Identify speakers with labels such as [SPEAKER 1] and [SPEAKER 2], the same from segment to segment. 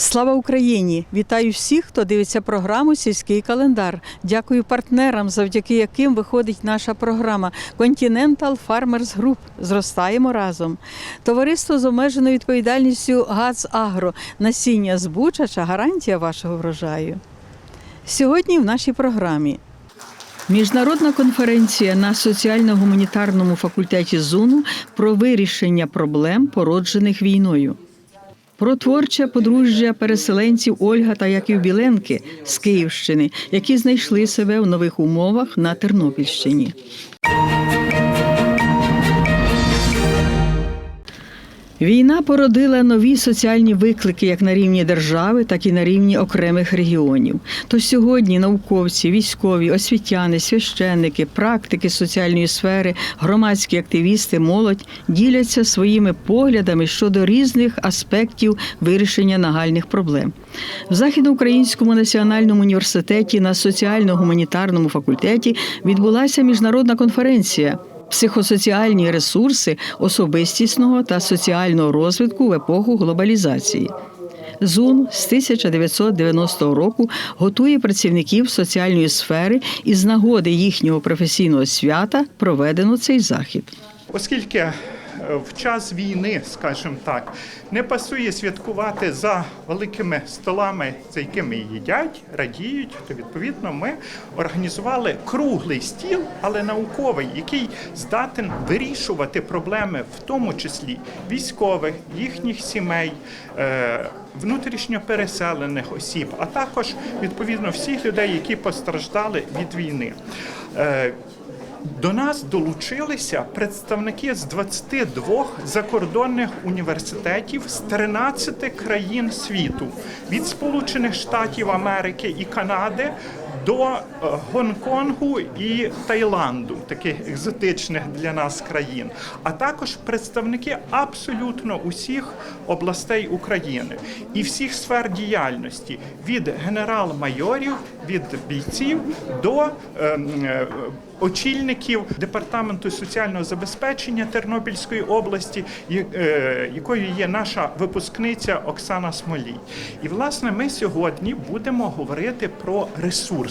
[SPEAKER 1] Слава Україні! Вітаю всіх, хто дивиться програму Сільський календар. Дякую партнерам, завдяки яким виходить наша програма Continental Farmers Group. Зростаємо разом. Товариство з обмеженою відповідальністю ГАЦ Агро. Насіння збучача гарантія вашого врожаю. Сьогодні в нашій програмі. Міжнародна конференція на соціально-гуманітарному факультеті ЗУНу про вирішення проблем, породжених війною. Про творче подружжя переселенців Ольга та Яків Біленки з Київщини, які знайшли себе в нових умовах на Тернопільщині. Війна породила нові соціальні виклики як на рівні держави, так і на рівні окремих регіонів. То сьогодні науковці, військові, освітяни, священники, практики соціальної сфери, громадські активісти, молодь діляться своїми поглядами щодо різних аспектів вирішення нагальних проблем. В Західноукраїнському національному університеті на соціально-гуманітарному факультеті відбулася міжнародна конференція психосоціальні ресурси особистісного та соціального розвитку в епоху глобалізації. ЗУН з 1990 року готує працівників соціальної сфери і з нагоди їхнього професійного свята проведено цей захід.
[SPEAKER 2] Оскільки в час війни, скажімо так, не пасує святкувати за великими столами, за якими їдять, радіють, то відповідно ми організували круглий стіл, але науковий, який здатен вирішувати проблеми, в тому числі військових, їхніх сімей. е, Внутрішньо переселених осіб, а також відповідно всіх людей, які постраждали від війни. До нас долучилися представники з 22 закордонних університетів з 13 країн світу. Від Сполучених Штатів Америки і Канади до е, Гонконгу і Таїланду, таких екзотичних для нас країн, а також представники абсолютно усіх областей України і всіх сфер діяльності від генерал-майорів, від бійців до ем, е, очільників департаменту соціального забезпечення Тернопільської області, е, якою є наша випускниця Оксана Смолій. І власне ми сьогодні будемо говорити про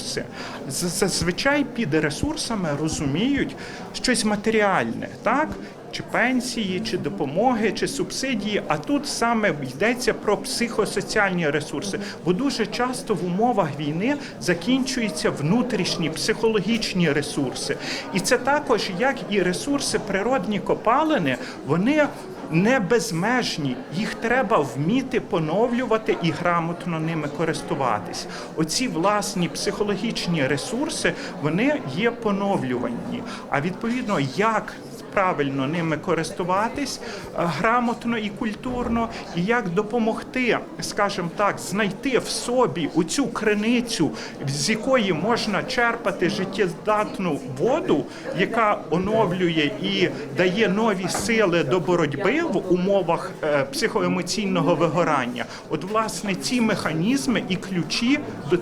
[SPEAKER 2] ресурси. Зазвичай під ресурсами розуміють щось матеріальне, так? Чи пенсії, чи допомоги, чи субсидії, а тут саме йдеться про психосоціальні ресурси, бо дуже часто в умовах війни закінчуються внутрішні психологічні ресурси. І це також як і ресурси природні копалини, вони не безмежні, їх треба вміти поновлювати і грамотно ними користуватись. Оці власні психологічні ресурси вони є поновлювані. А відповідно, як правильно ними користуватись е, грамотно і культурно, і як допомогти, скажімо так, знайти в собі оцю криницю, з якої можна черпати життєздатну воду, яка оновлює і дає нові сили до боротьби в умовах е, психоемоційного вигорання. От власне ці механізми і ключі до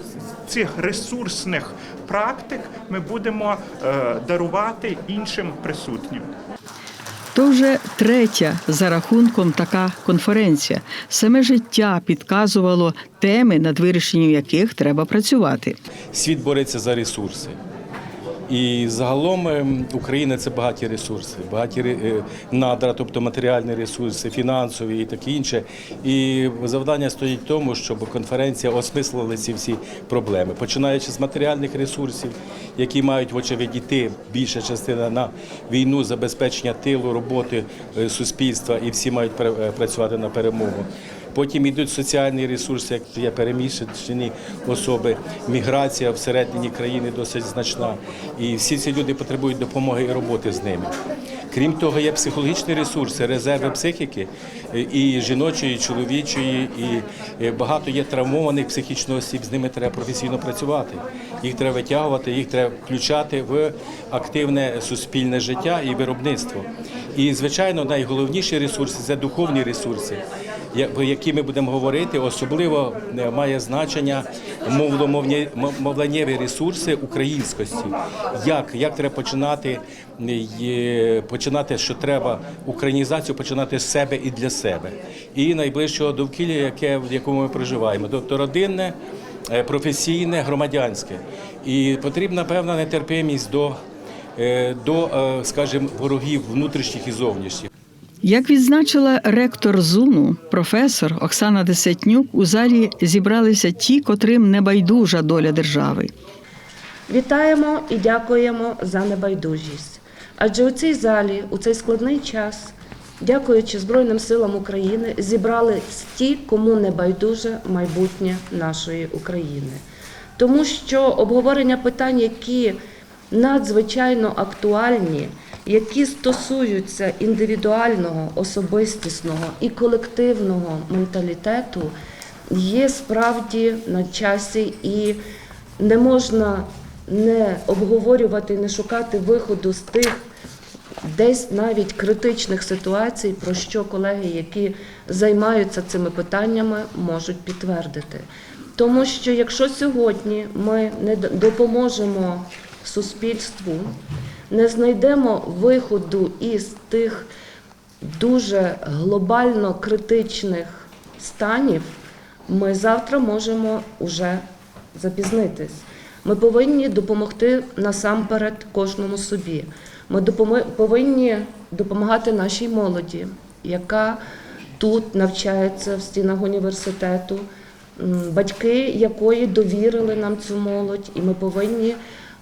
[SPEAKER 2] цих ресурсних практик ми будемо е, дарувати іншим присутнім.
[SPEAKER 1] То вже третя за рахунком така конференція. Саме життя підказувало теми, над вирішенням яких треба працювати.
[SPEAKER 3] світ бореться за ресурси. І загалом ем, Україна це багаті ресурси, багаті е, надра, тобто матеріальні ресурси, фінансові і таке інше. І завдання стоїть в тому, щоб конференція осмислила ці всі проблеми, починаючи з матеріальних ресурсів, які мають, вочевидь, йти більша частина на війну, забезпечення тилу, роботи е, суспільства, і всі мають е, працювати на перемогу. Потім йдуть соціальні ресурси, як є переміщені особи, міграція всередині країни досить значна. І всі ці люди потребують допомоги і роботи з ними. Крім того, є психологічні ресурси, резерви психіки і жіночої, і чоловічої, і е, багато є травмованих психічно осіб. З ними треба професійно працювати. Їх треба витягувати, їх треба включати в активне суспільне життя і виробництво. І звичайно, найголовніші ресурси це духовні ресурси. Про які ми будемо говорити, особливо е, має значення мовленнєві ресурси українськості. Як, як треба починати, е, починати, що треба українізацію починати з себе і для себе, і найближчого довкілля, яке в якому ми проживаємо, тобто родинне, е, професійне, громадянське. І потрібна певна нетерпимість до, до скажімо, ворогів внутрішніх і зовнішніх.
[SPEAKER 1] Як відзначила ректор ЗУНу, професор Оксана Десятнюк, у залі зібралися ті, котрим не байдужа доля держави.
[SPEAKER 4] Вітаємо і дякуємо за небайдужість. Адже у цій залі, у цей складний час, дякуючи Збройним силам України, зібрали ті, кому не байдуже майбутнє нашої України. Тому що обговорення питань, які надзвичайно актуальні, які стосуються індивідуального, особистісного і колективного менталітету, є справді на часі і не можна не обговорювати, не шукати виходу з тих десь навіть критичних ситуацій, про що колеги, які займаються цими питаннями, можуть підтвердити. Тому що якщо сьогодні ми не допоможемо суспільству, не знайдемо виходу із тих дуже глобально критичних станів, ми завтра можемо уже запізнитись. Ми повинні допомогти насамперед кожному собі. Ми повинні допомагати нашій молоді, яка тут навчається в стінах університету, батьки якої довірили нам цю молодь, і ми повинні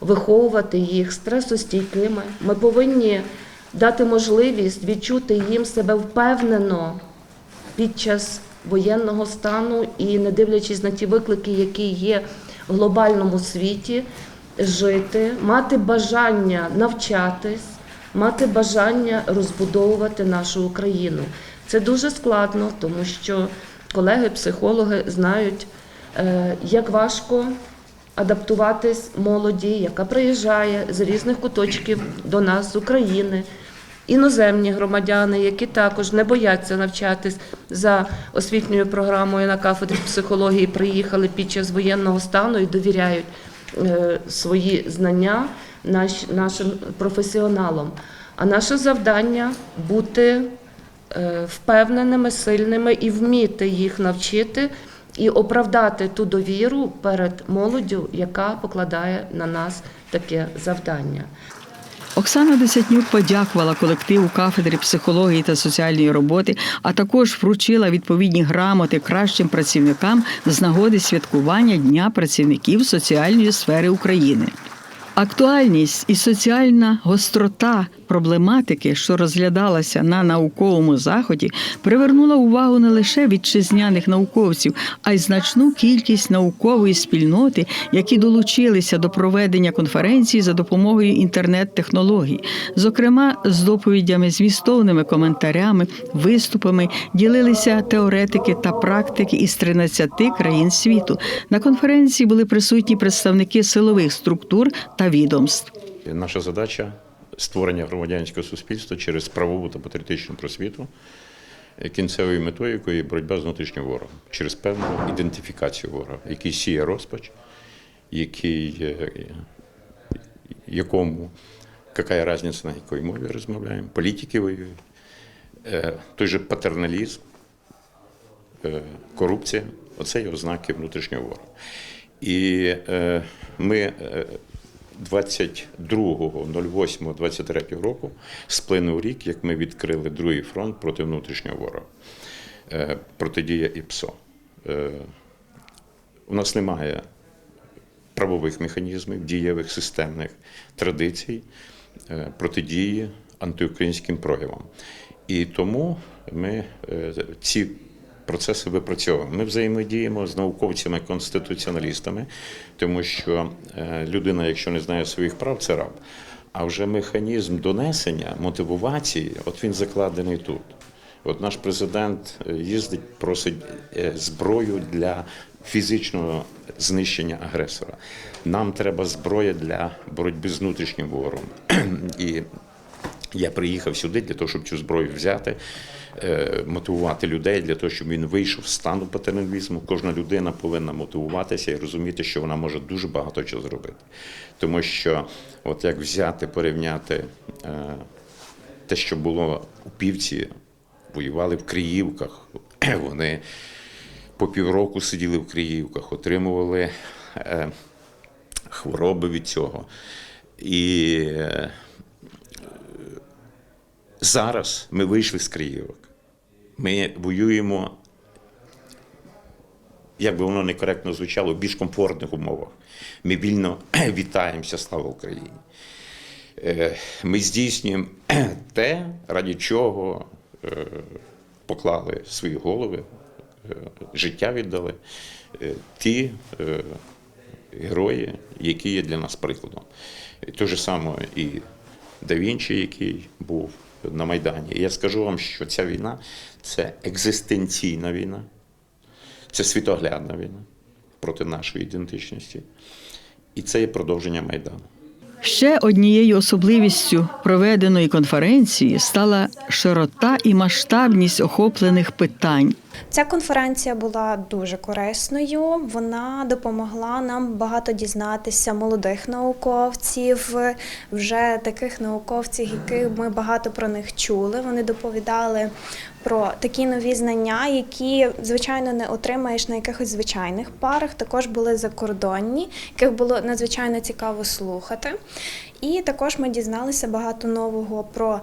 [SPEAKER 4] виховувати їх стресостійкими. Ми повинні дати можливість відчути їм себе впевнено під час воєнного стану і не дивлячись на ті виклики, які є в глобальному світі, жити, мати бажання навчатись, мати бажання розбудовувати нашу Україну. Це дуже складно, тому що колеги-психологи знають, е, як важко адаптуватись молоді, яка приїжджає з різних куточків до нас з України. Іноземні громадяни, які також не бояться навчатись за освітньою програмою на кафедрі психології, приїхали під час воєнного стану і довіряють е, свої знання наш, нашим професіоналам. А наше завдання бути е, впевненими, сильними і вміти їх навчити і оправдати ту довіру перед молоддю, яка покладає на нас таке завдання.
[SPEAKER 1] Оксана Десятнюк подякувала колективу кафедри психології та соціальної роботи, а також вручила відповідні грамоти кращим працівникам з нагоди святкування Дня працівників соціальної сфери України. Актуальність і соціальна гострота проблематики, що розглядалася на науковому заході, привернула увагу не лише вітчизняних науковців, а й значну кількість наукової спільноти, які долучилися до проведення конференції за допомогою інтернет-технологій, зокрема з доповідями, змістовними коментарями, виступами ділилися теоретики та практики із 13 країн світу. На конференції були присутні представники силових структур та відомств.
[SPEAKER 5] Наша задача створення громадянського суспільства через правову та патріотичну просвіту, е, кінцевою метою якої боротьба з внутрішнім ворогом через певну ідентифікацію ворога, який сіє розпач, який, е, якому яка різниця, на якій мові розмовляємо, політики воюють, Е, той же патерналізм, е, корупція оце є ознаки внутрішнього ворога. І е, ми е, 22.08.23 року сплинув рік, як ми відкрили другий фронт проти внутрішнього ворога. Е, Протидія ІПСО. Е, У нас немає правових механізмів, дієвих системних традицій е, протидії антиукраїнським проявам. І тому ми ці процеси випрацьовуємо. Ми взаємодіємо з науковцями-конституціоналістами, тому що е, людина, якщо не знає своїх прав, це раб. А вже механізм донесення, мотивації, от він закладений тут. От наш президент е, їздить, просить е, зброю для фізичного знищення агресора. Нам треба зброя для боротьби з внутрішнім ворогом. І я приїхав сюди для того, щоб цю зброю взяти, мотивувати людей для того, щоб він вийшов з стану патерналізму. Кожна людина повинна мотивуватися і розуміти, що вона може дуже багато чого зробити. Тому що, от як взяти, порівняти е, те, що було у півці, воювали в Криївках, вони по півроку сиділи в Криївках, отримували е, хвороби від цього. І е, зараз ми вийшли з Криївок. Ми воюємо, як би воно некоректно звучало, в більш комфортних умовах. Ми вільно вітаємося, слава Україні. Е, Ми здійснюємо те, раді чого е, поклали свої голови, е, життя віддали ті герої, які є для нас прикладом. Те ж саме і Да Вінчі, який був на Майдані. І я скажу вам, що ця війна це екзистенційна війна, це світоглядна війна проти нашої ідентичності. І це є продовження Майдану.
[SPEAKER 1] Ще однією особливістю проведеної конференції стала широта і масштабність охоплених питань.
[SPEAKER 6] Ця конференція була дуже корисною. Вона допомогла нам багато дізнатися молодих науковців, вже таких науковців, яких ми багато про них чули. Вони доповідали про такі нові знання, які звичайно не отримаєш на якихось звичайних парах. Також були закордонні, яких було надзвичайно цікаво слухати. І також ми дізналися багато нового про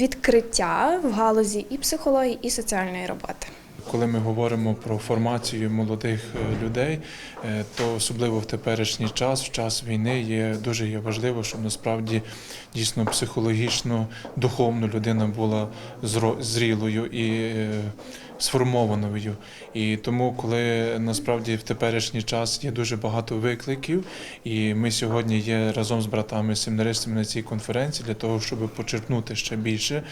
[SPEAKER 6] відкриття в галузі і психології, і соціальної роботи.
[SPEAKER 7] Коли ми говоримо про формацію молодих е, людей, е, то особливо в теперішній час, в час війни, є дуже є важливо, щоб насправді дійсно психологічно, духовно людина була зрілою і е, сформованою. І тому, коли насправді в теперішній час є дуже багато викликів, і ми сьогодні є разом з братами семінаристами на цій конференції для того, щоб почерпнути ще більше,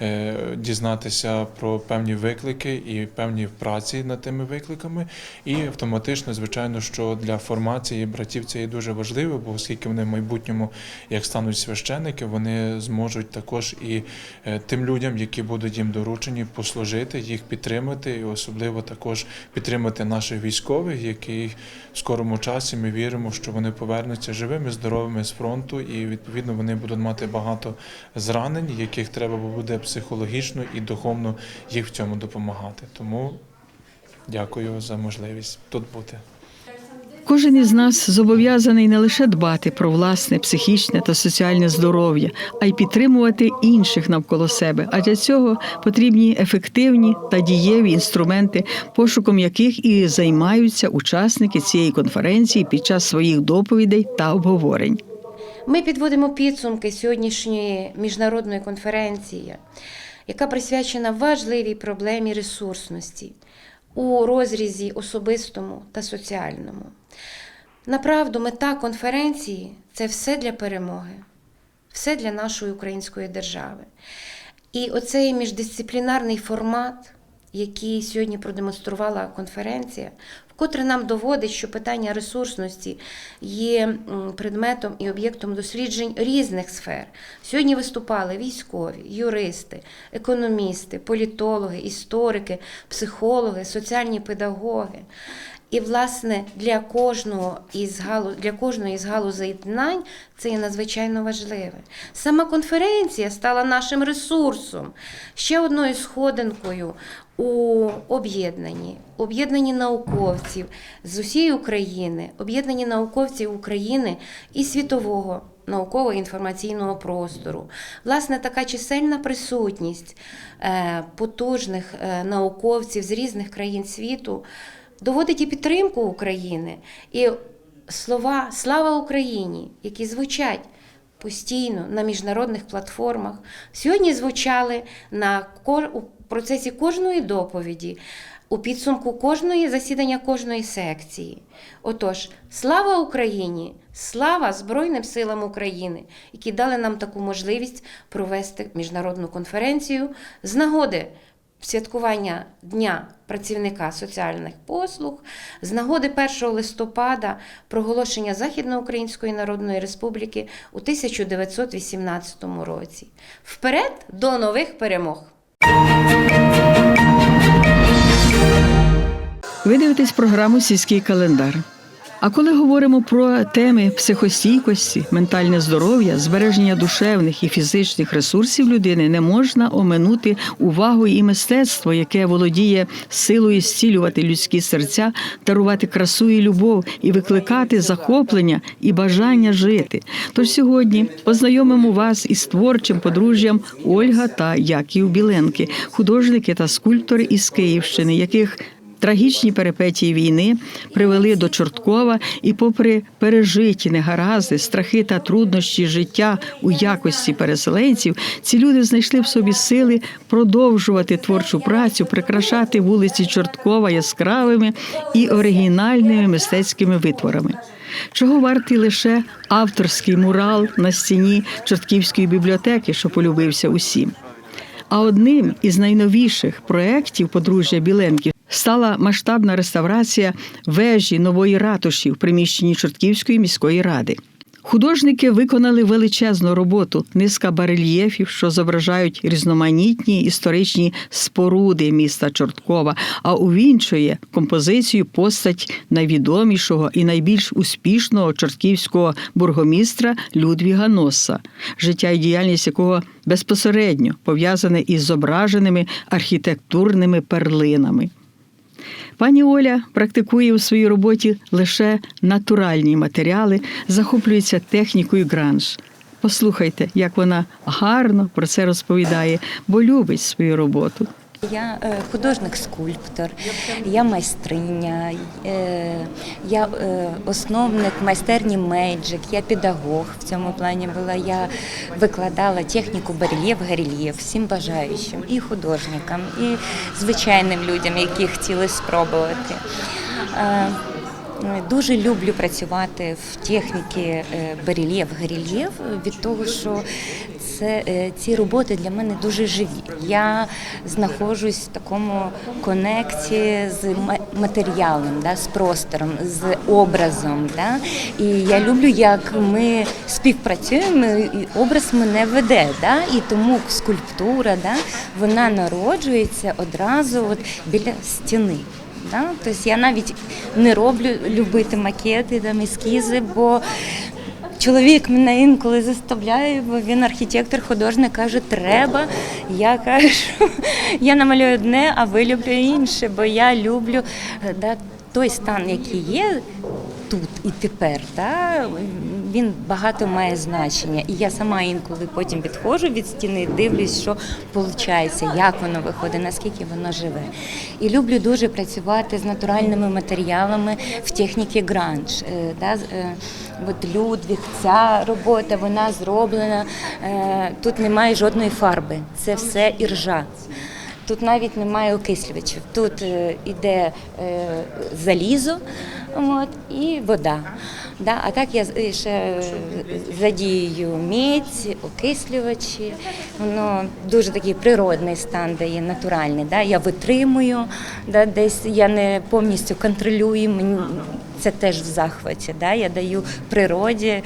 [SPEAKER 7] е, дізнатися про певні виклики і певні праці над тими викликами. І автоматично, звичайно, що для формації братів це є дуже важливо, бо оскільки вони в майбутньому, як стануть священники, вони зможуть також і е, тим людям, які будуть їм доручені, послужити, їх підтримати, і особливо також підтримати наших військових, які в скорому часі ми віримо, що вони повернуться живими, здоровими з фронту, і відповідно вони будуть мати багато зранень, яких треба буде психологічно і духовно їх в цьому допомагати. Тому дякую за можливість тут бути.
[SPEAKER 1] Кожен із нас зобов'язаний не лише дбати про власне психічне та соціальне здоров'я, а й підтримувати інших навколо себе. А для цього потрібні ефективні та дієві інструменти, пошуком яких і займаються учасники цієї конференції під час своїх доповідей та обговорень.
[SPEAKER 8] Ми підводимо підсумки сьогоднішньої міжнародної конференції, яка присвячена важливій проблемі ресурсності у розрізі особистому та соціальному. Направду, мета конференції це все для перемоги, все для нашої української держави. І оцей міждисциплінарний формат, який сьогодні продемонструвала конференція, вкотре нам доводить, що питання ресурсності є предметом і об'єктом досліджень різних сфер. Сьогодні виступали військові, юристи, економісти, політологи, історики, психологи, соціальні педагоги. І, власне, для кожного із галу для кожної з галузей знань це є надзвичайно важливе. Сама конференція стала нашим ресурсом, ще одною сходинкою у об'єднанні, об'єднані науковців з усієї України, об'єднані науковці України і світового науково-інформаційного простору. Власне, така чисельна присутність е, потужних е, науковців з різних країн світу доводить і підтримку України, і слова Слава Україні, які звучать постійно на міжнародних платформах, сьогодні звучали на у процесі кожної доповіді. У підсумку кожної засідання кожної секції. Отож, слава Україні! Слава Збройним силам України, які дали нам таку можливість провести міжнародну конференцію з нагоди святкування Дня працівника соціальних послуг з нагоди 1 листопада проголошення Західноукраїнської Народної Республіки у 1918 році. Вперед до нових перемог!
[SPEAKER 1] Ви дивитесь програму Сільський календар. А коли говоримо про теми психостійкості, ментальне здоров'я, збереження душевних і фізичних ресурсів людини, не можна оминути увагу і мистецтво, яке володіє силою зцілювати людські серця, дарувати красу і любов і викликати захоплення і бажання жити. Тож сьогодні познайомимо вас із творчим подружжям Ольга та Яків Біленки, художники та скульптори із Київщини, яких Трагічні перипетії війни привели до Чорткова, і, попри пережиті негаразди, страхи та труднощі життя у якості переселенців, ці люди знайшли в собі сили продовжувати творчу працю, прикрашати вулиці Чорткова яскравими і оригінальними мистецькими витворами. Чого вартий лише авторський мурал на стіні Чортківської бібліотеки, що полюбився усім. А одним із найновіших проєктів подружжя Біленки стала масштабна реставрація вежі нової ратуші в приміщенні Чортківської міської ради. Художники виконали величезну роботу, низка барельєфів, що зображають різноманітні історичні споруди міста Чорткова, а увінчує композицію постать найвідомішого і найбільш успішного чортківського бургомістра Людвіга Носа, життя і діяльність якого безпосередньо пов'язане із зображеними архітектурними перлинами. Пані Оля практикує у своїй роботі лише натуральні матеріали, захоплюється технікою гранж. Послухайте, як вона гарно про це розповідає, бо любить свою роботу.
[SPEAKER 9] Я е, художник-скульптор, я майстриня, е, я е, основник майстерні Мейджик, я педагог в цьому плані була. Я викладала техніку барельєф, гарельєф всім бажаючим, і художникам, і звичайним людям, які хотіли спробувати. Е, Дуже люблю працювати в техніці барельєф, гарельєф від того, що це е, ці роботи для мене дуже живі. Я знаходжусь в такому конекті з ма- матеріалом, да, з простором, з образом. Да. І я люблю, як ми співпрацюємо, і образ мене веде. Да. І тому скульптура да, вона народжується одразу от біля стіни. Да? Тобто я навіть не роблю любити макети, там, ескізи, бо чоловік мене інколи заставляє, бо він архітектор, художник каже, треба. Я кажу, я намалюю одне, а вилюблю інше, бо я люблю е, да, той стан, який є тут і тепер. Да? Він багато має значення. І я сама інколи потім відходжу від стіни, дивлюсь, що виходить, як воно виходить, наскільки воно живе. І люблю дуже працювати з натуральними матеріалами в техніці гранж. Е, е, От Людвіг, ця робота, вона зроблена. е, Тут немає жодної фарби, це все іржа. Тут навіть немає окислювачів. Тут іде залізо от, і вода. Да? А так я з- ще е, задію мідь, окислювачі. Воно дуже такий природний стан дає, натуральний. Да? Я витримую, да? десь я не повністю контролюю. Мені це теж в захваті. Да? Я даю природі е,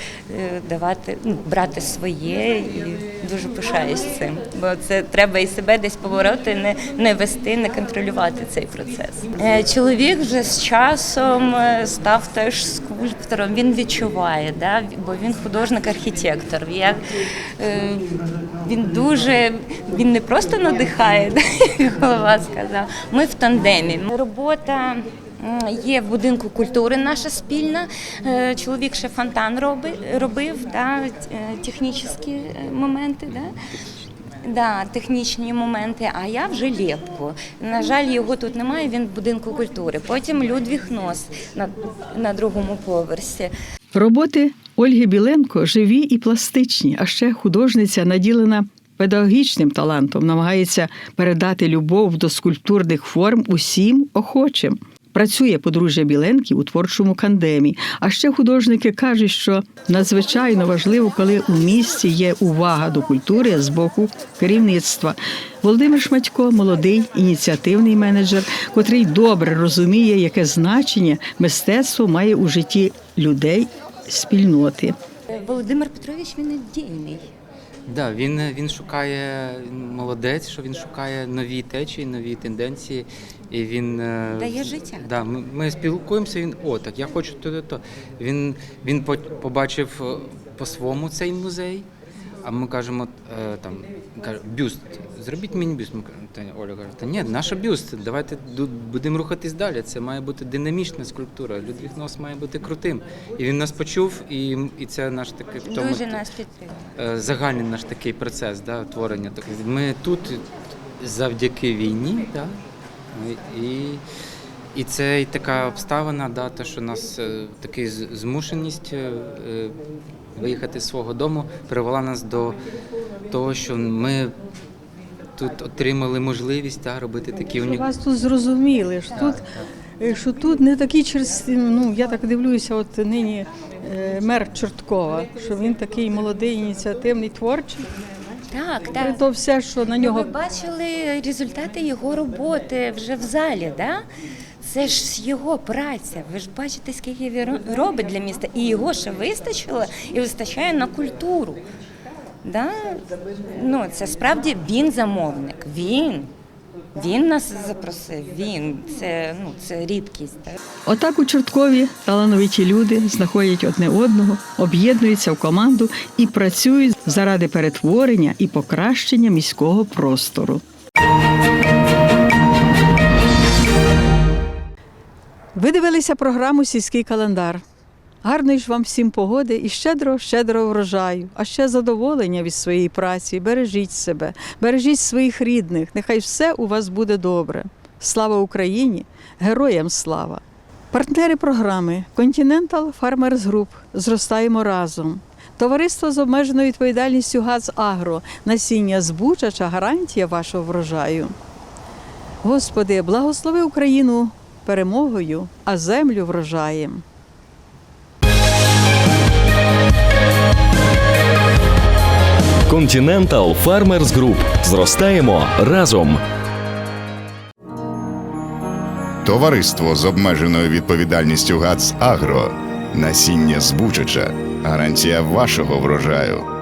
[SPEAKER 9] давати, ну, брати своє і дуже пишаюсь цим. Бо це треба і себе десь повороти, не, не вести, не контролювати цей процес. Е, Чоловік вже з часом е, став теж скульптором. Він відчуває, да? бо він художник-архітектор. Як, е, він дуже він не просто надихає, як голова сказав. Ми в тандемі. Робота. Є в будинку культури наша спільна. Чоловік ще фонтан роби, робив, да, технічні е, моменти. Да. Да, технічні моменти, а я вже лепку. На жаль, його тут немає, він в будинку культури. Потім Людвіг Нос на, на другому поверсі.
[SPEAKER 1] Роботи Ольги Біленко живі і пластичні, а ще художниця наділена педагогічним талантом, намагається передати любов до скульптурних форм усім охочим. Працює подружжя Біленків у творчому кандемі. А ще художники кажуть, що надзвичайно важливо, коли у місті є увага до культури з боку керівництва. Володимир Шматько молодий ініціативний менеджер, котрий добре розуміє, яке значення мистецтво має у житті людей спільноти.
[SPEAKER 9] Володимир Петрович він ідейний.
[SPEAKER 10] Да, він, він шукає він молодець, що він шукає нові течії, нові тенденції. І він е,
[SPEAKER 9] Дає життя.
[SPEAKER 10] Да, ми, ми спілкуємося. Він о, так я хочу то, то, то. Він він по- побачив е, по-своєму цей музей. А ми кажемо, е, там каже, бюст, зробіть мені бюст. Та Оля каже, та ні, наша бюст, давайте будемо рухатись далі. Це має бути динамічна скульптура. Людвіг Нос має бути крутим. І він нас почув, і, і це наш такий в тому
[SPEAKER 9] Дуже нас підтримує.
[SPEAKER 10] е, загальний наш такий процес да, творення. Ми тут завдяки війні, да, і, і це і така обставина, да, те, що нас е, така змушеність е, виїхати з свого дому привела нас до того, що ми тут отримали можливість да, робити такі унікальні.
[SPEAKER 1] вас тут зрозуміли, що тут, е, що тут не такі через ну я так дивлюся, от нині е, мер Чорткова, що він такий молодий, ініціативний, творчий.
[SPEAKER 9] Так,
[SPEAKER 1] При
[SPEAKER 9] так.
[SPEAKER 1] то все, що на
[SPEAKER 9] Ну,
[SPEAKER 1] нього
[SPEAKER 9] Ви бачили результати його роботи вже в залі, да? Це ж його праця. Ви ж бачите, скільки він робить для міста. І його ще вистачило і вистачає на культуру. Да? Ну, це справді він замовник. Він. Він нас запросив. Він. Це, ну, це рідкість. Так?
[SPEAKER 1] Отак у Чорткові талановиті люди знаходять одне одного, об'єднуються в команду і працюють заради перетворення і покращення міського простору. Ви дивилися програму Сільський календар. Гарної ж вам всім погоди і щедро, щедро врожаю, а ще задоволення від своєї праці. Бережіть себе, бережіть своїх рідних. Нехай все у вас буде добре. Слава Україні! Героям слава! Партнери програми Continental Farmers Group Зростаємо разом. Товариство з обмеженою відповідальністю ГАЗ Агро. Насіння збучача гарантія вашого врожаю. Господи, благослови Україну перемогою, а землю врожаєм.
[SPEAKER 11] Continental Farmers Group. Зростаємо разом.
[SPEAKER 12] Товариство з обмеженою відповідальністю ГАЦ Агро. Насіння збучача. Гарантія вашого врожаю.